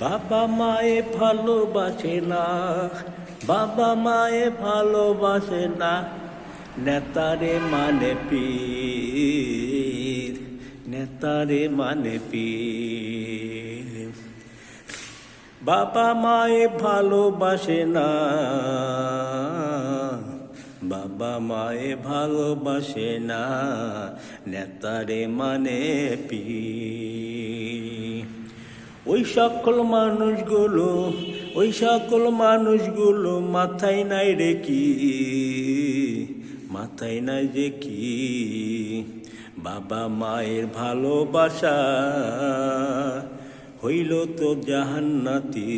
বাবা মায়ে ভালোবাসে না, বাবা মায়ে ভালোবাসে না। নেতারে মানে পীর, নেতারে মানে পীর। বাবা মায়ে ভালোবাসে না, বাবা মায়ে ভালোবাসে না, নেতারে মানে পি ওই সকল মানুষগুলো, ওই সকল মানুষগুলো মাথায় নাই রে কি? মাথায় নাই যে কি? বাবা মায়ের ভালোবাসা হইল তো জাহান্নাতি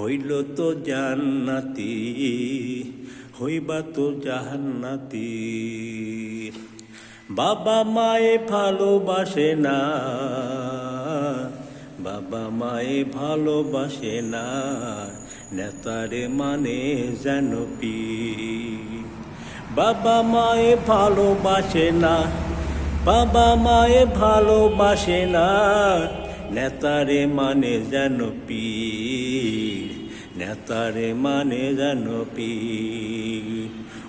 হইল তো জান্নাতি, হইবা তো জাহান্নাতি বাবা মায়ে ভালোবাসে না। বাবা মায়ে ভালোবাসে না, নেতারে মানে যেন পি বাবা মায়ে ভালোবাসে না, বাবা মায়ে ভালোবাসে না, নেতারে মানে যেন পীর, নেতারে মানে যেন পীর।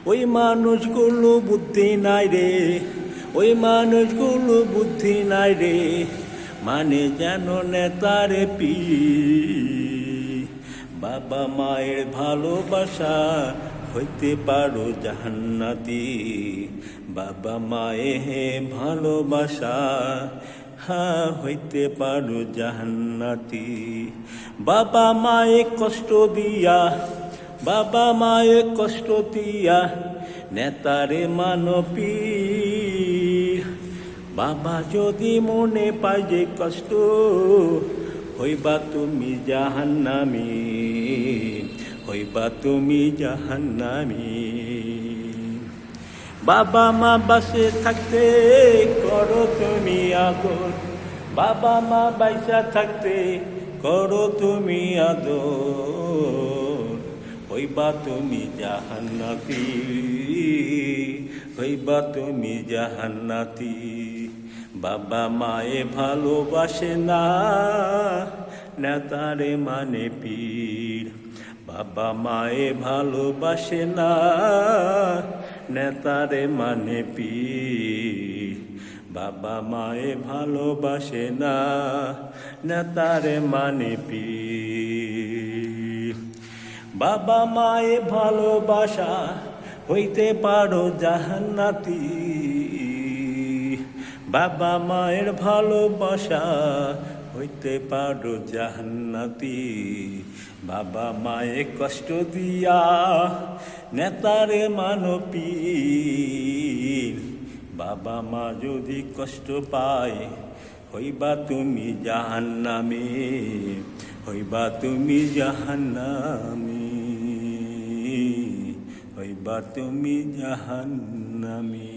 ওই মানুষগুলো বুদ্ধি নাই রে, ওই মানুষগুলো বুদ্ধি নাই রে। মানে যেন নেতারে পি বাবা মায়ের ভালোবাসা হইতে পারো জাহান্নাতি। বাবা মায়ে হে ভালোবাসা, হা, হইতে পারো জাহান্নাতি। বাবা মায়ে কষ্ট দিয়া, বাবা মায়ে কষ্ট দিয়া, নেতারে মানপী বাবা যদি মনে পাই যে কষ্ট, হইবা তুমি জাহান্নামি, হইবা তুমি জাহান্নামি। বাবা মা বাসে থাকতে করো তুমি আদর বাবা মা বাইসা থাকতে করো তুমি আদর হইবা তুমি জাহান্নাতি, হইবা তুমি জাহান্নাতি। বাবা মায়ে ভালোবাসে না, নেতারে মানে পীর। বাবা মায়ে ভালোবাসে না, নেতারে মানে পীর। বাবা মায়ে ভালোবাসে না, নেতারে মানে পীর। বাবা মায়ে ভালোবাসা হইতে পারো জাহান্নাতি। বাবা মায়ের ভালোবাসা হইতে পারো জাহান্নাতি বাবা মায়ে কষ্ট দিয়া নেতারে মানপী বাবা মা যদি কষ্ট পায়, হইবা তুমি জাহান্নামে। হইবা তুমি জাহান্নামে। হইবা তুমি জাহান্নামে।